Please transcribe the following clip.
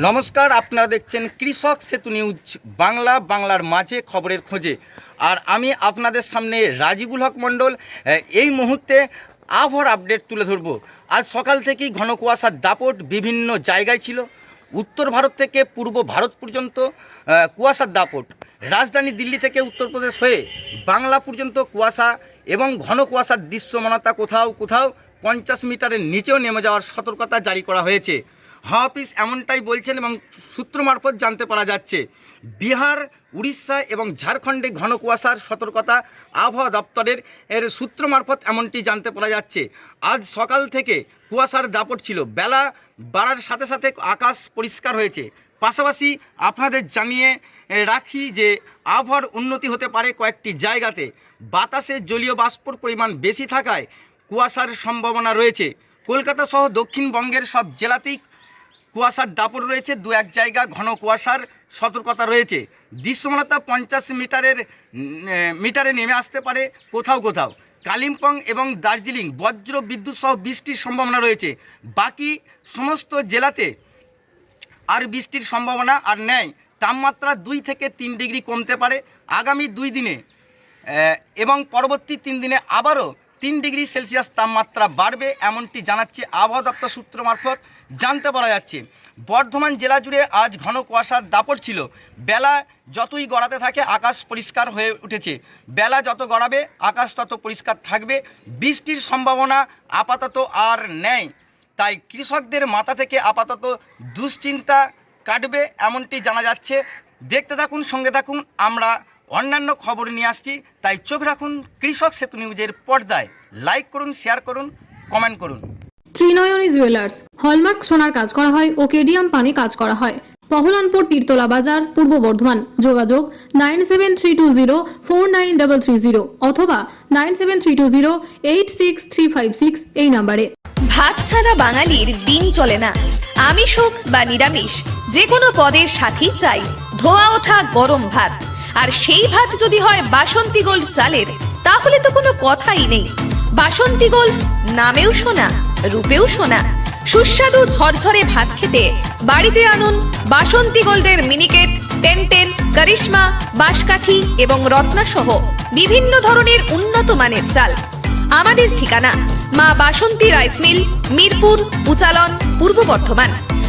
নমস্কার, আপনারা দেখছেন কৃষক সেতু নিউজ বাংলা, বাংলার মাঝে খবরের খোঁজে। আর আমি আপনাদের সামনে রাজিবুল হক মণ্ডল এই মুহূর্তে আবহাওয়ার আপডেট তুলে ধরব। আজ সকাল থেকেই ঘন কুয়াশার দাপট বিভিন্ন জায়গায় ছিল। উত্তর ভারত থেকে পূর্ব ভারত পর্যন্ত কুয়াশার দাপট। রাজধানী দিল্লি থেকে উত্তরপ্রদেশ হয়ে বাংলা পর্যন্ত কুয়াশা এবং ঘন কুয়াশার দৃশ্যমানতা কোথাও কোথাও পঞ্চাশ মিটারের নিচেও নেমে যাওয়ার সতর্কতা জারি করা হয়েছে। অফিস এমনটাই বলছেন এবং সূত্র মারফত জানতে পারা যাচ্ছে। বিহার, উড়িষ্যা এবং ঝাড়খণ্ডে ঘন কুয়াশার সতর্কতা আবহাওয়া দপ্তরের এর সূত্র মারফত এমনটি জানতে পারা যাচ্ছে। আজ সকাল থেকে কুয়াশার দাপট ছিল। বেলা বাড়ার সাথে সাথে আকাশ পরিষ্কার হয়েছে। পাশাপাশি আপনাদের জানিয়ে রাখি যে আবহাওয়ার উন্নতি হতে পারে কয়েকটি জায়গাতে। বাতাসে জলীয় বাষ্পর পরিমাণ বেশি থাকায় কুয়াশার সম্ভাবনা রয়েছে। কলকাতা সহ দক্ষিণবঙ্গের সব জেলাতেই কুয়াশার দাপট রয়েছে, দু এক জায়গা ঘন কুয়াশার সতর্কতা রয়েছে। দৃশ্যমানতা পঞ্চাশ মিটারের মিটারে নেমে আসতে পারে কোথাও কোথাও। কালিম্পং এবং দার্জিলিং বজ্র বিদ্যুৎ সহ বৃষ্টির সম্ভাবনা রয়েছে। বাকি সমস্ত জেলাতে আর বৃষ্টির সম্ভাবনা আর নেই। তাপমাত্রা দুই থেকে তিন ডিগ্রি কমতে পারে। আগামী দুই দিনে এবং পরবর্তী তিন দিনে আবারও তিন ডিগ্রি সেলসিয়াস তাপমাত্রা বাড়বে এমনটি জানাচ্ছে আবহাওয়া দপ্তর সূত্র মারফত। জানতে পারা যাচ্ছে, বর্ধমান জেলা জুড়ে আজ ঘন কুয়াশার দাপট ছিল। বেলা যতই গড়াতে থাকে, আকাশ পরিষ্কার হয়ে উঠেছে। বেলা যত গড়াবে, আকাশ তত পরিষ্কার থাকবে। বৃষ্টির সম্ভাবনা আপাতত আর নেই। তাই কৃষকদের মাথা থেকে আপাতত দুশ্চিন্তা কাটবে এমনটি জানা যাচ্ছে। দেখতে থাকুন, সঙ্গে থাকুন, আমরা অন্যান্য খবর নিয়ে আসছি তাই চোখ রাখুন কৃষক সেতু নিউজের পর্দায়। লাইক করুন শেয়ার করুন কমেন্ট করুন। ত্রিনয়নী জুয়েলার্স হলমার্ক সোনার কাজ করা হয় ও কেডিয়াম পানি কাজ করা হয়। পহলানপুর তীরতলা বাজার পূর্ব বর্ধমান। যোগাযোগ nine seven three two zero four nine double three zero অথবা nine seven three two zero eight six three five six এই নাম্বারে। ভাত ছাড়া বাঙালির দিন চলে না। আমিষ হোক বা নিরামিষ যে কোনো পদের সাথেই চাই। ধোয়া ওঠা গরম ভাত। আর সেই ভাত যদি হয় বাসন্তী গোল্ড চালের, তাহলে তো কোনো কথাই নেই। বাসন্তী গোল্ড নামেও শোনা রূপেও শোনা সুস্বাদু ঝরঝরে ভাত খেতে বাড়িতে আনুন বাসন্তী গোল্ডের মিনিকেট, টেনটেন, করিশ্মা, বাঁশকাঠি এবং রত্না সহ বিভিন্ন ধরনের উন্নত মানের চাল। আমাদের ঠিকানা মা বাসন্তী রাইস মিল, মিরপুর, উচালন, পূর্ব বর্ধমান।